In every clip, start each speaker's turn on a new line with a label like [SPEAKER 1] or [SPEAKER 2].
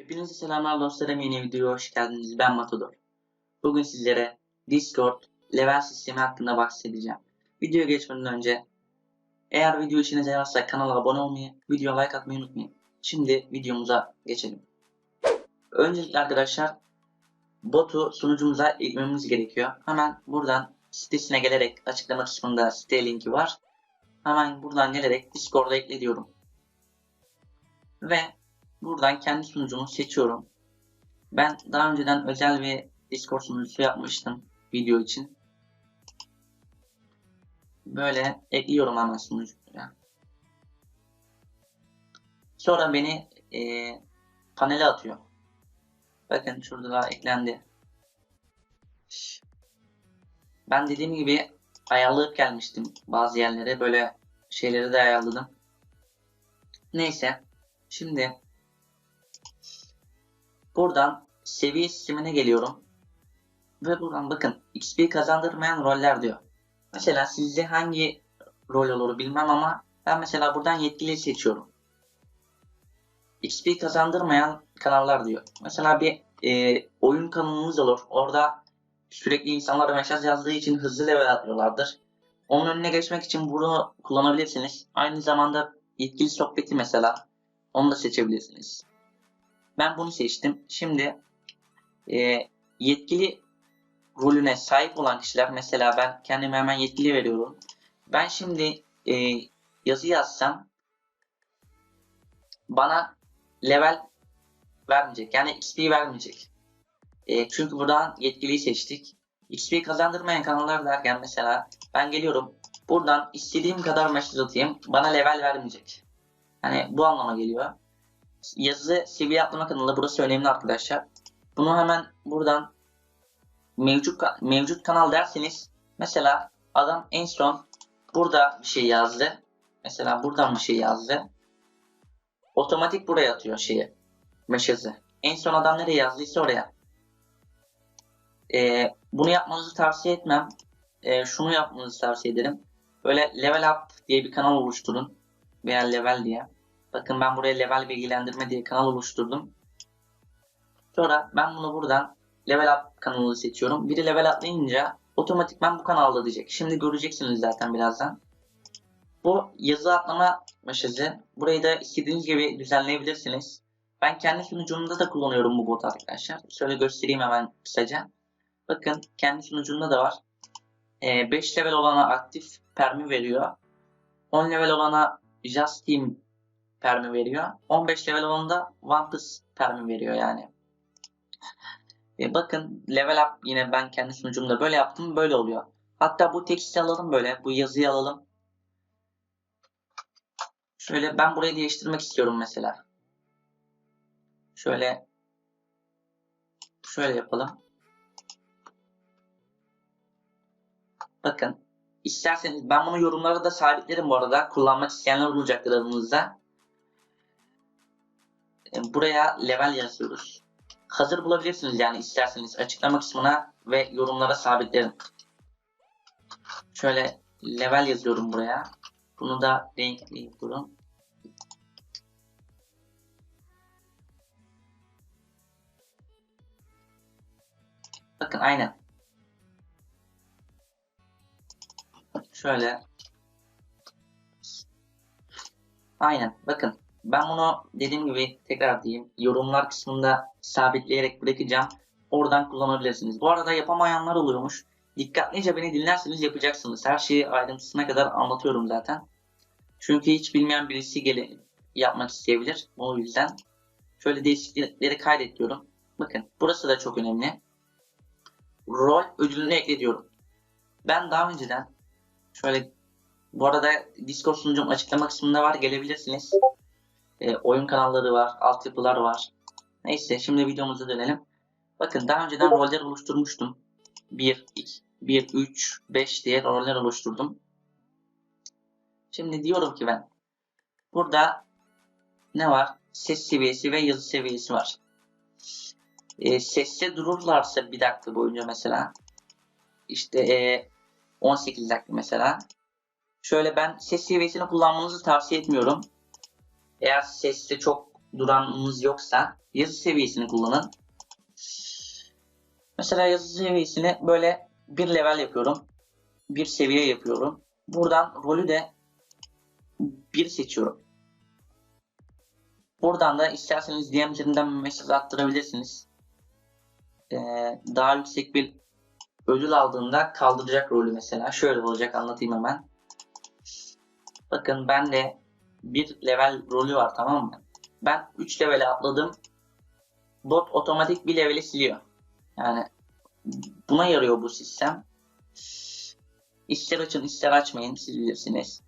[SPEAKER 1] Hepinize selamlar dostlarım yeni videoya hoş geldiniz. Ben Matador. Bugün sizlere Discord level sistemi hakkında bahsedeceğim. Videoya geçmeden önce eğer video işinize yararsa kanala abone olmayı, videoya like atmayı unutmayın. Şimdi videomuza geçelim. Öncelikle arkadaşlar botu sunucumuza eklememiz gerekiyor. Hemen buradan sitesine gelerek açıklama kısmında site linki var. Hemen buradan gelerek Discord'a ekle diyorum. Ve buradan kendi sunucumu seçiyorum. Ben daha önceden özel bir Discord sunucusu yapmıştım video için. Böyle ekliyorum hemen sunucuya. Sonra beni e, panele atıyor. Bakın şurada da eklendi. Ben dediğim gibi ayarlayıp gelmiştim bazı yerlere. Böyle şeyleri de ayarladım. Neyse. Şimdi buradan seviye sistemine geliyorum. Ve buradan bakın XP kazandırmayan roller diyor. Mesela sizce hangi rol olur bilmem ama ben mesela buradan yetkili seçiyorum. XP kazandırmayan kanallar diyor. Mesela bir e, oyun kanalımız olur. Orada sürekli insanlar mesaj yazdığı için hızlı level atlıyorlardır. Onun önüne geçmek için bunu kullanabilirsiniz. Aynı zamanda yetkili sohbeti mesela. Onu da seçebilirsiniz. Ben bunu seçtim. Şimdi e, yetkili rolüne sahip olan kişiler mesela ben kendime hemen yetkili veriyorum. Ben şimdi e, yazı yazsam bana level vermeyecek. Yani XP vermeyecek. E, çünkü buradan yetkiliyi seçtik. XP kazandırmayan kanallar derken mesela ben geliyorum buradan istediğim kadar mesaj atayım bana level vermeyecek. Hani bu anlama geliyor. Yazı seviye atlama kanalı burası önemli arkadaşlar. Bunu hemen buradan mevcut mevcut kanal derseniz mesela adam en son burada bir şey yazdı. Mesela buradan bir şey yazdı. Otomatik buraya atıyor şeyi. Mesajı. En son adam nereye yazdıysa oraya. Ee, bunu yapmanızı tavsiye etmem. Ee, şunu yapmanızı tavsiye ederim. Böyle level up diye bir kanal oluşturun. Veya level diye. Bakın ben buraya level bilgilendirme diye kanal oluşturdum. Sonra ben bunu buradan level up kanalı seçiyorum. Biri level atlayınca otomatikman bu kanalda diyecek. Şimdi göreceksiniz zaten birazdan. Bu yazı atlama mesajı. Burayı da istediğiniz gibi düzenleyebilirsiniz. Ben kendi sunucumda da kullanıyorum bu botu arkadaşlar. Şöyle göstereyim hemen kısaca. Bakın kendi sunucumda da var. 5 level olana aktif permi veriyor. 10 level olana Just Team permi veriyor. 15 level One Piece permi veriyor yani. E bakın level up yine ben kendi sunucumda böyle yaptım böyle oluyor. Hatta bu teksti alalım böyle. Bu yazıyı alalım. Şöyle ben burayı değiştirmek istiyorum mesela. Şöyle şöyle yapalım. Bakın isterseniz ben bunu yorumlara da sabitlerim bu arada. Kullanmak isteyenler olacaktır aranızda. Buraya level yazıyoruz. Hazır bulabilirsiniz yani isterseniz açıklama kısmına ve yorumlara sabitlerim. Şöyle level yazıyorum buraya. Bunu da renkli yapıyorum. Bakın aynen. Şöyle. Aynen. Bakın. Ben bunu dediğim gibi tekrar diyeyim. Yorumlar kısmında sabitleyerek bırakacağım. Oradan kullanabilirsiniz. Bu arada yapamayanlar oluyormuş. Dikkatlice beni dinlerseniz yapacaksınız. Her şeyi ayrıntısına kadar anlatıyorum zaten. Çünkü hiç bilmeyen birisi gele yapmak isteyebilir. O yüzden şöyle değişiklikleri kaydet diyorum. Bakın burası da çok önemli. Rol ödülünü ekle Ben daha önceden şöyle bu arada Discord sunucum açıklama kısmında var gelebilirsiniz. E, oyun kanalları var, altyapılar var. Neyse şimdi videomuza dönelim. Bakın daha önceden roller oluşturmuştum. 1, 2, 1, 3, 5 diye roller oluşturdum. Şimdi diyorum ki ben burada ne var? Ses seviyesi ve yazı seviyesi var. E, sesse dururlarsa bir dakika boyunca mesela işte e, 18 dakika mesela şöyle ben ses seviyesini kullanmanızı tavsiye etmiyorum. Eğer seste çok duranınız yoksa yazı seviyesini kullanın. Mesela yazı seviyesini böyle bir level yapıyorum. Bir seviye yapıyorum. Buradan rolü de bir seçiyorum. Buradan da isterseniz DM üzerinden mesaj attırabilirsiniz. Ee, daha yüksek bir ödül aldığında kaldıracak rolü mesela. Şöyle olacak anlatayım hemen. Bakın ben de bir level rolü var tamam mı? Ben 3 levele atladım. Bot otomatik bir leveli siliyor. Yani buna yarıyor bu sistem. İster açın ister açmayın siz bilirsiniz.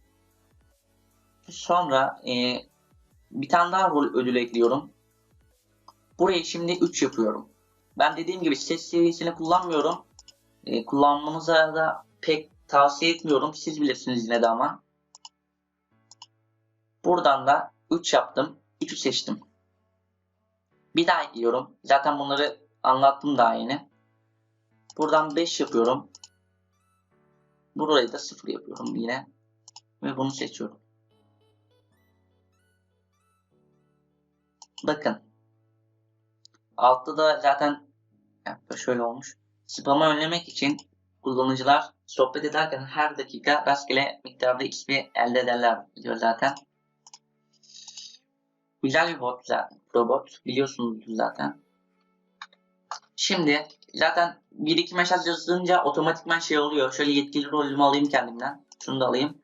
[SPEAKER 1] Sonra e, bir tane daha rol ödül ekliyorum. Burayı şimdi 3 yapıyorum. Ben dediğim gibi ses seviyesini kullanmıyorum. E, kullanmanıza da pek tavsiye etmiyorum. Siz bilirsiniz yine de ama. Buradan da 3 yaptım. 3'ü seçtim. Bir daha ekliyorum. Zaten bunları anlattım daha yeni. Buradan 5 yapıyorum. Burayı da 0 yapıyorum yine. Ve bunu seçiyorum. Bakın. Altta da zaten şöyle olmuş. Spam'ı önlemek için kullanıcılar sohbet ederken her dakika rastgele miktarda XP elde ederler diyor zaten. Güzel bir bot. Robot. Biliyorsunuz zaten. Şimdi zaten 1-2 mesaj yazılınca otomatikman şey oluyor. Şöyle yetkili rolümü alayım kendimden. Şunu da alayım.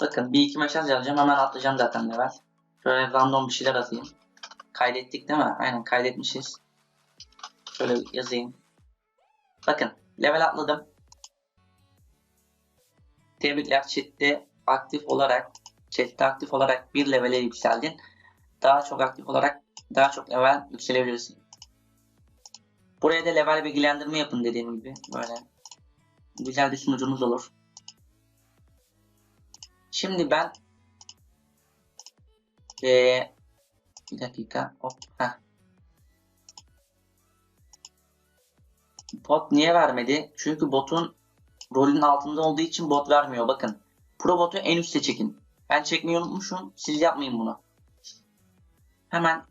[SPEAKER 1] Bakın 1-2 mesaj yazacağım. Hemen atlayacağım zaten level. Şöyle random bir şeyler atayım. Kaydettik değil mi? Aynen kaydetmişiz. Şöyle yazayım. Bakın level atladım. Tebrikler chatte aktif olarak chatte aktif olarak bir levele yükseldin. Daha çok aktif olarak daha çok level yükselebilirsin. Buraya da level bilgilendirme yapın dediğim gibi. Böyle güzel bir sunucunuz olur. Şimdi ben ee, bir dakika. Hop. Heh. Bot niye vermedi? Çünkü botun rolün altında olduğu için bot vermiyor. Bakın. Pro botu en üstte çekin. Ben çekmeyi unutmuşum. Siz yapmayın bunu. Hemen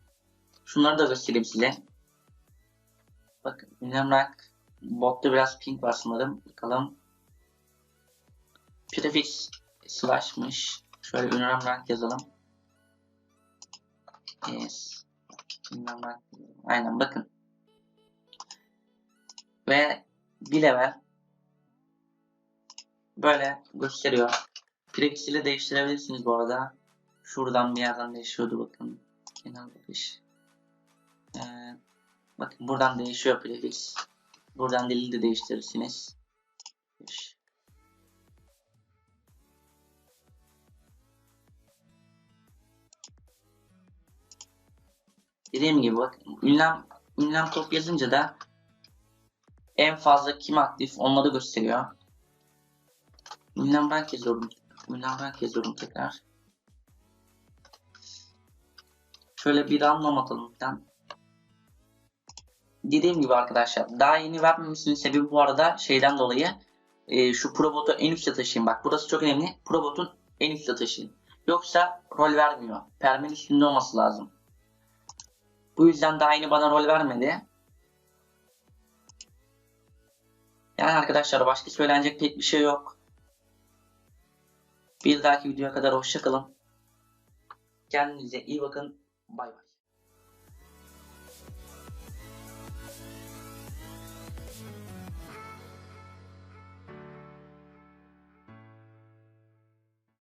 [SPEAKER 1] şunları da göstereyim size. Bakın ünlem rank botta biraz ping var sanırım. Bakalım. Prefix slash'mış. Şöyle ünlem rank yazalım. Yes. Ünlem rank. Aynen bakın. Ve bir level böyle gösteriyor. Prefix ile değiştirebilirsiniz bu arada. Şuradan bir yerden değişiyordu bakın. Genel bakış. Ee, bakın buradan değişiyor prefix. Buradan dili de değiştirirsiniz. Dediğim gibi bak ünlem, ünlem top yazınca da en fazla kim aktif onları gösteriyor. Ünlem rank yazıyorum. Ünlem rank yazıyorum tekrar. Şöyle bir anlam atalım. Dediğim gibi arkadaşlar daha yeni vermemesinin sebebi bu arada şeyden dolayı e, şu Probot'u en üstte taşıyın. Bak burası çok önemli. Probot'un en üstte taşıyın. Yoksa rol vermiyor. Permin üstünde olması lazım. Bu yüzden daha yeni bana rol vermedi. Yani arkadaşlar başka söylenecek pek bir şey yok. Bir dahaki videoya kadar hoşçakalın. Kendinize iyi bakın. Bye.